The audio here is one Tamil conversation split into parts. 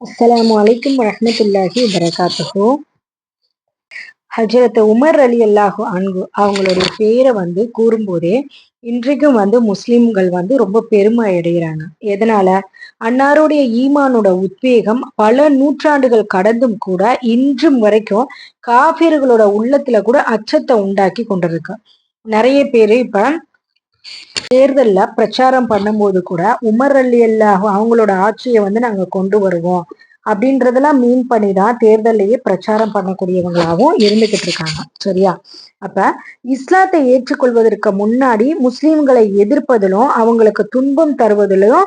அஸ்லாம் அலைக்கும் வரமத்துல்லாஹி வரகாத்துஹு ஹஜரத் உமர் அலி அல்லாஹு அன்பு அவங்களுடைய பேரை வந்து கூறும்போதே இன்றைக்கும் வந்து முஸ்லிம்கள் வந்து ரொம்ப பெருமை அடைகிறாங்க எதனால? அன்னாருடைய ஈமானோட உத்வேகம் பல நூற்றாண்டுகள் கடந்தும் கூட இன்றும் வரைக்கும் காபிர்களோட உள்ளத்துல கூட அச்சத்தை உண்டாக்கி கொண்டிருக்கு. நிறைய பேரு இப்ப தேர்தல்ல பிரச்சாரம் பண்ணும்போது கூட உமர் அலி அல்லாஹ் அவங்களோட ஆட்சியை வந்து நாங்க கொண்டு வருவோம். அப்படின்றதெல்லாம் மீன் பண்ணி தான் தேர்தலையே பிரச்சாரம் பண்ணக்கூடியவங்களாகவும் இருந்துகிட்டு இருக்காங்க. சரியா? அப்ப இஸ்லாத்தை ஏற்றுக்கொள்வதற்கு முன்னாடி முஸ்லீம்களை எதிர்ப்பதிலும் அவங்களுக்கு துன்பம் தருவதிலும்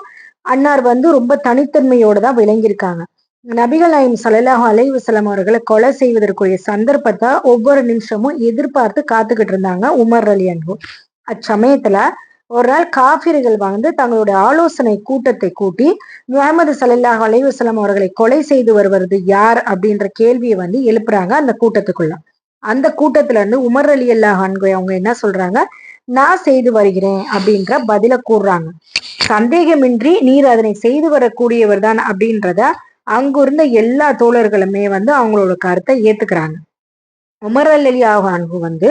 அன்னார் வந்து ரொம்ப தனித்தன்மையோடு தான் விளங்கியிருக்காங்க. நபிகள் நாயம் சலல்லாஹு அலைவசலம் அவர்களை கொலை செய்வதற்குரிய சந்தர்ப்பத்தை ஒவ்வொரு நிமிஷமும் எதிர்பார்த்து காத்துக்கிட்டு இருந்தாங்க உமர் அலி அன்பு. அச்சமயத்துல ஒரு நாள் காபிர்கள் வந்து தங்களுடைய ஆலோசனை கூட்டத்தை கூட்டி முகமது சல்லாஹ் அலைவசலம் அவர்களை கொலை செய்து வருவது யார் அப்படின்ற கேள்வியை வந்து எழுப்புறாங்க அந்த கூட்டத்துக்குள்ள. அந்த கூட்டத்துல இருந்து உமர் அலி அல்லாஹ் அவங்க என்ன சொல்றாங்க? நான் செய்து வருகிறேன் அப்படின்ற பதில கூறுறாங்க. சந்தேகமின்றி நீர் அதனை செய்து வரக்கூடியவர் தான் அப்படின்றத அங்கிருந்த எல்லா தோழர்களுமே வந்து அவங்களோட கருத்தை ஏத்துக்கிறாங்க. உமரல் அலி அன்பு வந்து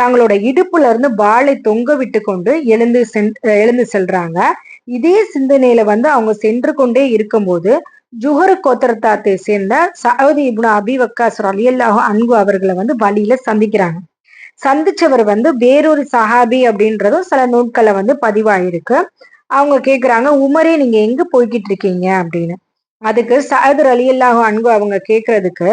தங்களோட இடுப்புல இருந்து வாளை தொங்க விட்டு கொண்டு எழுந்து சென் எழுந்து செல்றாங்க. இதே சிந்தனையில வந்து அவங்க சென்று கொண்டே இருக்கும்போது ஜுஹர் கோத்தரத்தாத்தை சேர்ந்த சவுதி இப்னு அபி வக்காஸ் அலியல்லாஹு அன்பு அவர்களை வந்து வழியில சந்திக்கிறாங்க. சந்திச்சவர் வந்து வேறொரு சஹாபி அப்படின்றதும் சில நூட்களை வந்து பதிவாயிருக்கு. அவங்க கேக்குறாங்க உமரே நீங்க எங்க போய்கிட்டு இருக்கீங்க? அப்படின்னு. அதுக்கு சஹதர் அலி அல்லாஹு அன்பு அவங்க கேக்குறதுக்கு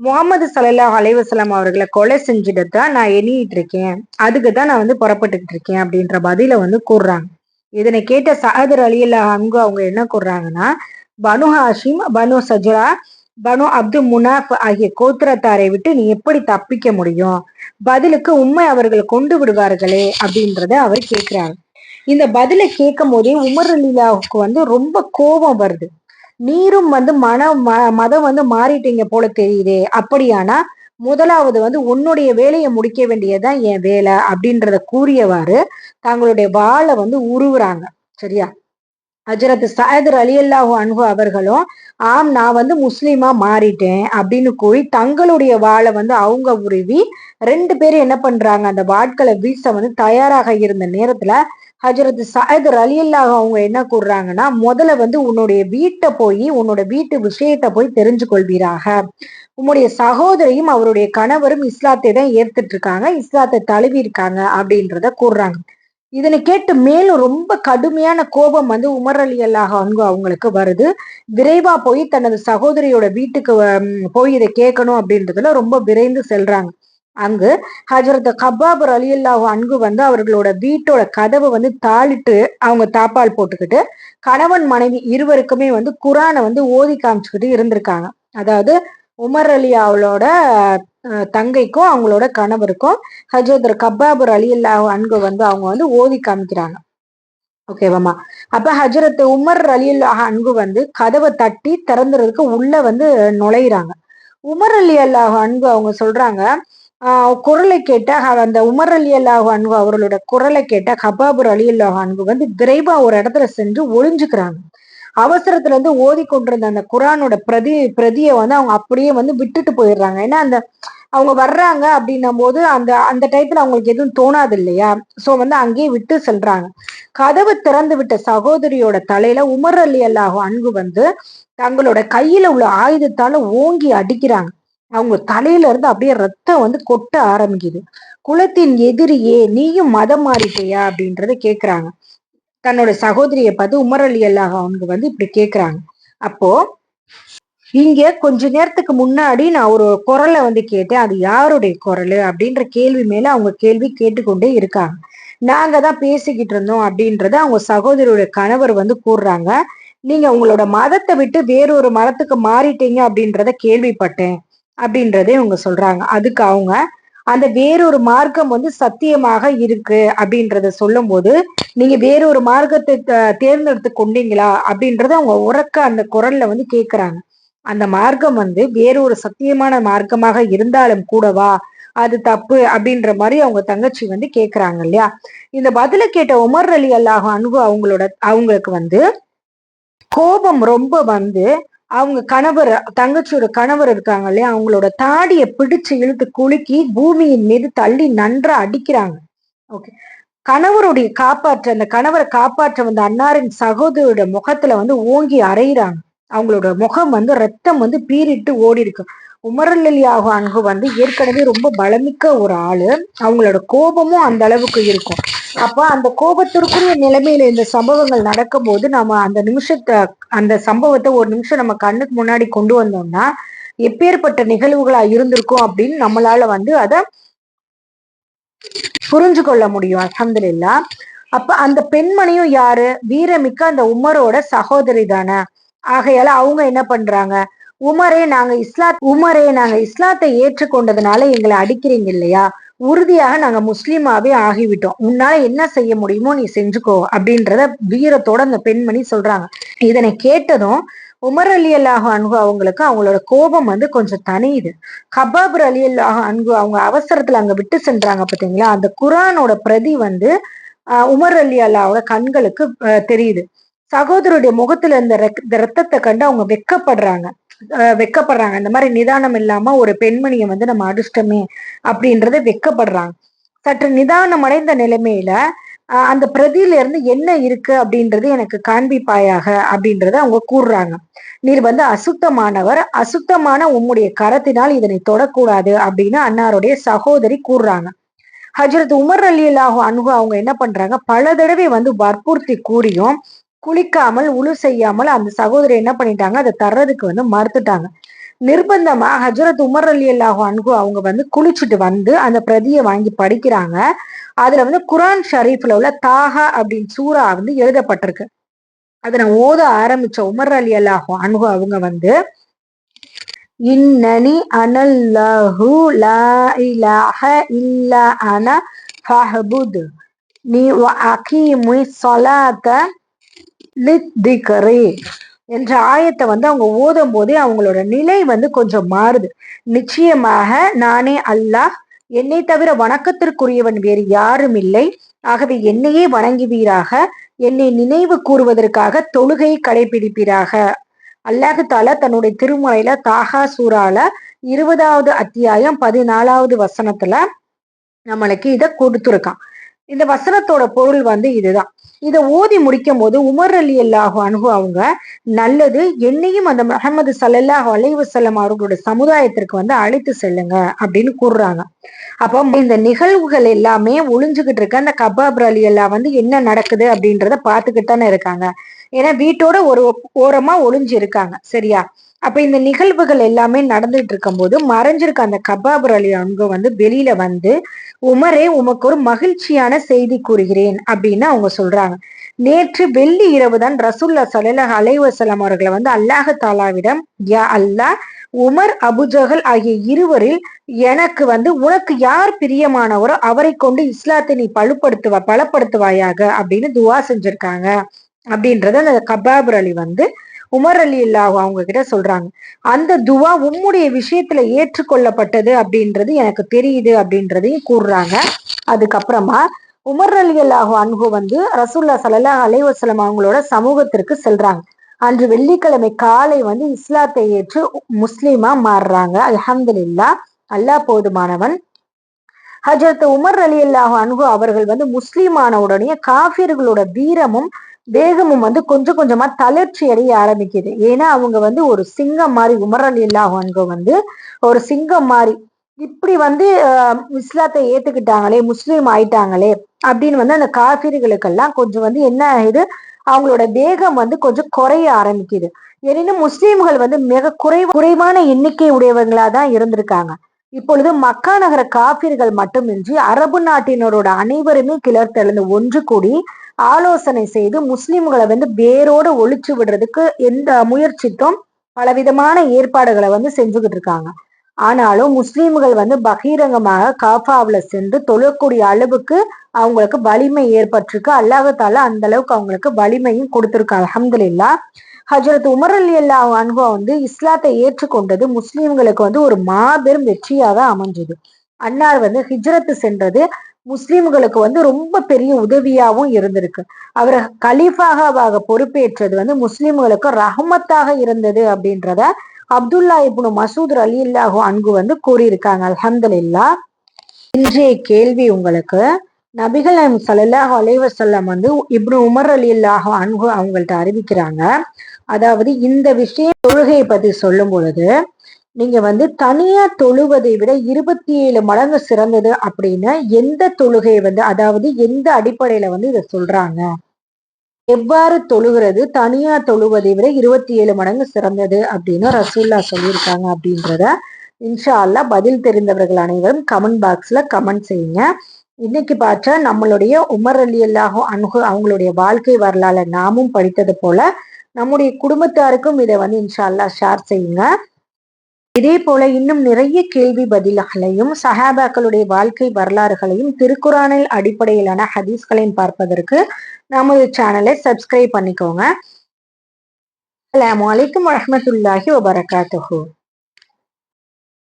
முகமது சல்லாஹ் அலைவசலாம் அவர்களை கொலை செஞ்சுட்டு தான் நான் எண்ணிட்டு இருக்கேன். அதுக்கு தான் நான் வந்து புறப்பட்டுக்கிட்டு இருக்கேன் அப்படின்ற பதில வந்து கூறுறாங்க. இதனை கேட்ட சஹதர் அலி அல்லா அங்கு அவங்க என்ன கூறுறாங்கன்னா பனு ஹாஷிம் பனு சஜரா பனு அப்துல் முனாஃப் ஆகிய கோத்திரத்தாரை விட்டு நீ எப்படி தப்பிக்க முடியும்? பதிலுக்கு உண்மை அவர்கள் கொண்டு விடுவார்களே அப்படின்றத அவர் கேட்கிறாங்க இந்த பதிலை கேட்கும் போதே உமர் அலிலாவுக்கு வந்து ரொம்ப கோபம் வருது. நீரும் வந்து மன மதம் வந்து மாறிட்டீங்க போல தெரியுதே. அப்படியானா முதலாவது வந்து உன்னுடைய வேலையை முடிக்க வேண்டியதுதான் என் வேலை அப்படின்றத கூறியவாறு தங்களுடைய வாழை வந்து உருவுறாங்க. சரியா? ஹஜரத் சாயதர் அலி அல்லாஹூ அன்பு அவர்களும் ஆம் நான் வந்து முஸ்லீமா மாறிட்டேன் அப்படின்னு கூறி தங்களுடைய வாழை வந்து அவங்க உருவி ரெண்டு பேரும் என்ன பண்றாங்க அந்த வாட்களை வீச வந்து தயாராக இருந்த நேரத்துல ஹஜரத் சயத் அலியல்லாக அவங்க என்ன கூறுறாங்கன்னா முதல்ல வந்து உன்னுடைய வீட்டை போய் உன்னோட வீட்டு விஷயத்த போய் தெரிஞ்சு கொள்வீராக உன்னுடைய சகோதரியும் அவருடைய கணவரும் இஸ்லாத்தை தான் ஏத்துட்டு இருக்காங்க இஸ்லாத்தை தழுவி இருக்காங்க அப்படின்றத கூறுறாங்க. இதனை கேட்டு மேலும் ரொம்ப கடுமையான கோபம் வந்து உமர் அலி அல்லாஹ் அவங்க அவங்களுக்கு வருது. விரைவா போய் தனது சகோதரியோட வீட்டுக்கு போய் இதை கேட்கணும் அப்படின்றதுல ரொம்ப விரைந்து செல்றாங்க. அங்கு ஹஜரத் கபாபர் அலியல்லாஹு அன்கு வந்து அவர்களோட வீட்டோட கதவை வந்து தாளிட்டு அவங்க தாப்பால் போட்டுக்கிட்டு கணவன் மனைவி இருவருக்குமே வந்து குரானை வந்து ஓதி காமிச்சுக்கிட்டு இருந்திருக்காங்க. அதாவது உமர் அலி அவளோட தங்கைக்கும் அவங்களோட கணவருக்கும் ஹஜரத் கபாபர் அலியல்லாஹு அன்பு அன்கு வந்து அவங்க வந்து ஓதி காமிக்கிறாங்க. ஓகேவாமா அப்ப ஹஜரத் உமர் அலியல்லாஹ் அன்பு அன்கு வந்து கதவை தட்டி திறந்துறதுக்கு உள்ள வந்து நுழையிறாங்க. உமர் அலி அல்லாஹ் அன்பு அவங்க சொல்றாங்க குரலை கேட்ட அந்த உமர் அலி அல்லாஹ் அன்பு அவர்களோட குரலை கேட்ட ஹபாபுர் அலி அல்லாஹ் அன்பு வந்து விரைவா ஒரு இடத்துல சென்று ஒளிஞ்சுக்கிறாங்க. அவசரத்துல இருந்து ஓதி கொண்டிருந்த அந்த குரானோட பிரதி பிரதியை வந்து அவங்க அப்படியே வந்து விட்டுட்டு போயிடுறாங்க. ஏன்னா அந்த அவங்க வர்றாங்க அப்படின்னும் போது அந்த அந்த டயத்துல அவங்களுக்கு எதுவும் தோணாது இல்லையா? சோ வந்து அங்கேயே விட்டு செல்றாங்க. கதவு திறந்து விட்ட சகோதரியோட தலையில உமர் அலி அல்லாஹ் அன்பு வந்து தங்களோட கையில உள்ள ஆயுதத்தால ஓங்கி அடிக்கிறாங்க. அவங்க தலையில இருந்து அப்படியே ரத்தம் வந்து கொட்ட ஆரம்பிக்குது. குலத்தின் எதிரியே நீயும் மதம் மாறிட்டியா? அப்படின்றத கேக்குறாங்க. தன்னோட சகோதரியை பார்த்து உமர் அலி அல்லாஹ் அவங்க வந்து இப்படி கேக்குறாங்க. அப்போ இங்க கொஞ்ச நேரத்துக்கு முன்னாடி நான் ஒரு குரலை வந்து கேட்டேன். அது யாருடைய குரல்? அப்படின்ற கேள்வி மேல அவங்க கேள்வி கேட்டுக்கொண்டே இருக்காங்க. நாங்க தான் பேசிக்கிட்டு இருந்தோம் அப்படின்றத அவங்க சகோதரியோட கணவர் வந்து கூறுறாங்க. நீங்க உங்களோட மதத்தை விட்டு வேறொரு மதத்துக்கு மாறிட்டீங்க அப்படின்றத கேள்விப்பட்டேன். அப்படின்றதே இவங்க சொல்றாங்க. அதுக்கு அவங்க அந்த வேறொரு மார்க்கம் வந்து சத்தியமாக இருக்கு அப்படின்றத சொல்லும் போது நீங்க வேறொரு மார்க்கத்தை தேர்ந்தெடுத்து கொண்டீங்களா அப்படின்றத அவங்க உறக்க அந்த குரல்ல வந்து கேக்குறாங்க. அந்த மார்க்கம் வந்து வேறொரு சத்தியமான மார்க்கமாக இருந்தாலும் கூடவா அது தப்பு அப்படின்ற மாதிரி அவங்க தங்கச்சி வந்து கேக்குறாங்க இல்லையா? இந்த பதில கேட்ட உமர் அலி அல்லாஹ் அன்பு அவங்களோட அவங்களுக்கு வந்து கோபம் ரொம்ப வந்து அவங்க கணவர் தங்கச்சியோட கணவர் இருக்காங்க இல்லையா? அவங்களோட தாடியை பிடிச்சு இழுத்து குலுக்கி பூமியின் மீது தள்ளி நன்றா அடிக்கிறாங்க. ஓகே கணவருடைய காப்பாற்ற அந்த கணவரை காப்பாற்ற வந்த அன்னாரின் சகோதரியோட முகத்துல வந்து ஓங்கி அறையிறாங்க. அவங்களோட முகம் வந்து ரத்தம் வந்து பீறிட்டு ஓடி இருக்கு உமரலியாக அணுகு வந்து ஏற்கனவே ரொம்ப பலமிக்க ஒரு ஆளு. அவங்களோட கோபமும் அந்த அளவுக்கு இருக்கும். அப்ப அந்த கோபத்திற்குரிய நிலைமையில இந்த சம்பவங்கள் நடக்கும் போது நம்ம அந்த நிமிஷத்தை அந்த சம்பவத்தை ஒரு நிமிஷம் நம்ம கண்ணுக்கு முன்னாடி கொண்டு வந்தோம்னா எப்பேற்பட்ட நிகழ்வுகளா இருந்திருக்கும் அப்படின்னு நம்மளால வந்து அதை புரிஞ்சு கொள்ள முடியும். அஹமதுல்லா அப்ப அந்த பெண்மணியும் யாரு? வீரமிக்க அந்த உமரோட சகோதரி தானே. ஆகையால அவங்க என்ன பண்றாங்க? உமரே நாங்க இஸ்லாத் உமரே நாங்க இஸ்லாத்தை ஏற்றுக்கொண்டதுனால எங்களை அடிக்கிறீங்க இல்லையா? உறுதியாக நாங்க முஸ்லீமாவே ஆகிவிட்டோம். உன்னால என்ன செய்ய முடியுமோ நீ செஞ்சுக்கோ அப்படின்றத வீரத்தோட அந்த பெண்மணி சொல்றாங்க. இதனை கேட்டதும் உமர் அலி அல்லாஹ் அன்பு அவங்களுக்கு அவங்களோட கோபம் வந்து கொஞ்சம் தனியுது ஹபாபர் அலி அல்லாஹ் அன்பு அவங்க அவசரத்துல அங்க விட்டு சென்றாங்க பாத்தீங்களா? அந்த குரானோட பிரதி வந்து உமர் அலி அல்லாவோட கண்களுக்கு தெரியுது. சகோதரருடைய முகத்துல இருந்த ரத்தத்தை கண்டு அவங்க வெக்கப்படுறாங்க. வெக்கப்படுறாங்க. இந்த மாதிரி நிதானம் இல்லாம ஒரு பெண்மணியை வந்து நம்ம அடிஷ்டமே அப்படின்றத வெக்கப்படுறாங்க. சற்று நிதானம் அடைந்த நிலைமையில அந்த பிரதியில இருந்து என்ன இருக்கு அப்படின்றது எனக்கு காண்பிப்பாயாக அப்படின்றத அவங்க கூறுறாங்க. நீர் வந்து அசுத்தமானவர். அசுத்தமான உம்முடைய கரத்தினால் இதனை தொடக்கூடாது அப்படின்னு அன்னாருடைய சகோதரி கூறுறாங்க. ஹஜரத் உமர் அலி அல்லாஹு அனுகு அவங்க என்ன பண்றாங்க? பல தடவை வந்து வற்புறுத்தி கூறியும் குளிக்காமல் உழு செய்யாமல் அந்த சகோதரி என்ன பண்ணிட்டாங்க? அதை தர்றதுக்கு வந்து மறுத்துட்டாங்க. நிர்பந்தமா ஹஜரத் உமர் அலி அல்லாஹு அன்கு அவங்க வந்து குளிச்சுட்டு வந்து அந்த பிரதியை வாங்கி படிக்கிறாங்க. அதுல வந்து குரான் ஷரீஃப்ல உள்ள தாகா அப்படின்னு சூறா வந்து எழுதப்பட்டிருக்கு. அதை நான் ஓத ஆரம்பிச்ச உமர் அலி அல்லாஹு அன்கு அவங்க வந்து இன்னனி அனல்லாஹு லா இலாஹ இல்லா அன ஃபஹபுத். நீ அகீமு தி கரி என்ற ஆயத்தை வந்து அவங்க ஓதும் போதே அவங்களோட நிலை வந்து கொஞ்சம் மாறுது. நிச்சயமாக நானே அல்லாஹ் என்னை தவிர வணக்கத்திற்குரியவன் வேறு யாரும் இல்லை. ஆகவே என்னையே வணங்குவீராக என்னை நினைவு கூறுவதற்காக தொழுகை கடைபிடிப்பீராக. அல்லாஹு தாலா தன்னுடைய திருமலையில தாகா சூறால இருபதாவது அத்தியாயம் பதினாலாவது வசனத்துல நம்மளுக்கு இதை கொடுத்துருக்கான். இந்த வசனத்தோட பொருள் வந்து இதுதான். இதை ஓதி முடிக்கும் போது உமர் அலி அல்லாஹு அணுகு அவங்க நல்லது என்னையும் அந்த முகமது சல்லாஹ் அலைவசல்லம் அவர்களோட சமுதாயத்திற்கு வந்து அழைத்து செல்லுங்க அப்படின்னு கூறுறாங்க. அப்போ இந்த நிகழ்வுகள் எல்லாமே ஒளிஞ்சுகிட்டு இருக்க. அந்த கபாப் அலி அல்லா வந்து என்ன நடக்குது அப்படின்றத பார்த்துக்கிட்டு தானே இருக்காங்க. ஏன்னா வீட்டோட ஒரு ஓரமா ஒளிஞ்சு இருக்காங்க சரியா? அப்ப இந்த நிகழ்வுகள் எல்லாமே நடந்துட்டு இருக்கும் போது மறைஞ்சிருக்க அந்த கபாபர் அலி அங்க வந்து வெளியில வந்து உமரே உமக்கு ஒரு மகிழ்ச்சியான செய்தி கூறுகிறேன் அப்படின்னு அவங்க சொல்றாங்க. நேற்று வெள்ளி இரவு தான் ரசுல்லா சலல அலைவசலம் அவர்களை வந்து அல்லாஹ தாலாவிடம் யா அல்லாஹ் உமர் அபுஜகல் ஆகிய இருவரில் எனக்கு வந்து உனக்கு யார் பிரியமானவரோ அவரை கொண்டு இஸ்லாத்தை நீ பழுப்படுத்துவ பலப்படுத்துவாயாக அப்படின்னு துவா செஞ்சிருக்காங்க. அப்படின்றத அந்த கபாபர் அலி வந்து உமர் அலி இல்லாஹ் அவங்க கிட்ட சொல்றாங்க. அந்த துவா உம்முடைய விஷயத்துல ஏற்றுக்கொள்ளப்பட்டது அப்படின்றது எனக்கு தெரியுது அப்படின்றதையும் கூறுறாங்க. அதுக்கப்புறமா உமர் அலி அல்லாஹு அன்பு வந்து ரசூல்லா சல்லா அலைவசலம் அவங்களோட சமூகத்திற்கு செல்றாங்க. அன்று வெள்ளிக்கிழமை காலை வந்து இஸ்லாத்தை ஏற்று முஸ்லீமா மாறுறாங்க. அலமதுல்லா அல்லாஹ் போதுமானவன். ஹஜரத் உமர் அலி அல்லாஹு அன்பு அவர்கள் வந்து முஸ்லீமான உடனே காஃபியர்களோட வீரமும் தேகமும் வந்து கொஞ்சம் கொஞ்சமா தளர்ச்சி அடைய ஆரம்பிக்குது. ஏன்னா அவங்க வந்து ஒரு சிங்கம் மாதிரி உமரல் இல்லாதவங்க வந்து ஒரு சிங்கம் மாதிரி. இப்படி வந்து இஸ்லாத்தை ஏத்துக்கிட்டாங்களே முஸ்லீம் ஆயிட்டாங்களே அப்படின்னு வந்து அந்த காபிர்களுக்கெல்லாம் கொஞ்சம் வந்து என்ன ஆகுது? அவங்களோட வேகம் வந்து கொஞ்சம் குறைய ஆரம்பிக்குது. எனினும் முஸ்லீம்கள் வந்து மிக குறை குறைவான எண்ணிக்கை உடையவங்களா தான் இருந்திருக்காங்க. இப்பொழுது மக்கா நகர காபிர்கள் மட்டுமின்றி அரபு நாட்டினரோட அனைவருமே கிளர்த்தெழுந்து ஒன்று கூடி ஆலோசனை செய்து முஸ்லிம்களை வந்து வேரோடு ஒழிச்சு விடுறதுக்கு எந்த முயற்சித்தும் பலவிதமான ஏற்பாடுகளை வந்து செஞ்சுக்கிட்டு இருக்காங்க. ஆனாலும் முஸ்லீம்கள் வந்து பகிரங்கமாக காஃபாவில் சென்று தொழக்கூடிய அளவுக்கு அவங்களுக்கு வலிமை ஏற்பட்டிருக்கு. அல்லாஹால அந்த அளவுக்கு அவங்களுக்கு வலிமையும் கொடுத்துருக்காங்க. அஹமதுல்லா ஹஜரத் உமர் அலி அல்லா அனுபவம் வந்து இஸ்லாத்தை ஏற்றுக்கொண்டது முஸ்லீம்களுக்கு வந்து ஒரு மாபெரும் வெற்றியாக அமைஞ்சது. அன்னார் வந்து ஹிஜ்ரத்து சென்றது முஸ்லீம்களுக்கு வந்து ரொம்ப பெரிய உதவியாகவும் இருந்திருக்கு. அவர் கலீஃபாக பொறுப்பேற்றது வந்து முஸ்லிம்களுக்கு ரஹமத்தாக இருந்தது அப்படின்றத அப்துல்லா இப்னு மசூத் அலி இல்லாஹு அன்பு வந்து கூறியிருக்காங்க அலமதுல்லா இன்றைய கேள்வி உங்களுக்கு நபிகள் சல்லாஹ் அலைவசல்லம் வந்து இப்னு உமர் அலி இல்லாஹு அன்பு அவங்கள்ட்ட அறிவிக்கிறாங்க. அதாவது இந்த விஷயம் தொழுகையை பத்தி சொல்லும் பொழுது நீங்க வந்து தனியா தொழுவதை விட இருபத்தி ஏழு மடங்கு சிறந்தது அப்படின்னு எந்த தொழுகையை வந்து அதாவது எந்த அடிப்படையில வந்து இதை சொல்றாங்க? எவ்வாறு தொழுகிறது? தனியா தொழுவதை விட இருபத்தி ஏழு மடங்கு சிறந்தது அப்படின்னு ரசூல்லா சொல்லியிருக்காங்க அப்படின்றத இன்ஷா அல்லா பதில் தெரிந்தவர்கள் அனைவரும் கமெண்ட் பாக்ஸ்ல கமெண்ட் செய்யுங்க. இன்னைக்கு பார்த்தா நம்மளுடைய உமர் அலி அல்லாஹோ அணுகு அவங்களுடைய வாழ்க்கை வரலாறு நாமும் படித்தது போல நம்முடைய குடும்பத்தாருக்கும் இதை வந்து இன்ஷா அல்லா ஷேர் செய்யுங்க. இதே போல இன்னும் நிறைய கேள்வி பதில்களையும் சஹாபாக்களுடைய வாழ்க்கை வரலாறுகளையும் திருக்குறானில் அடிப்படையிலான ஹதீஸ்களையும் பார்ப்பதற்கு நமது சேனலை சப்ஸ்கிரைப் பண்ணிக்கோங்க. அலாம் வலைக்கம் வரமத்துல்லாஹி வபரகாத்துஹூ.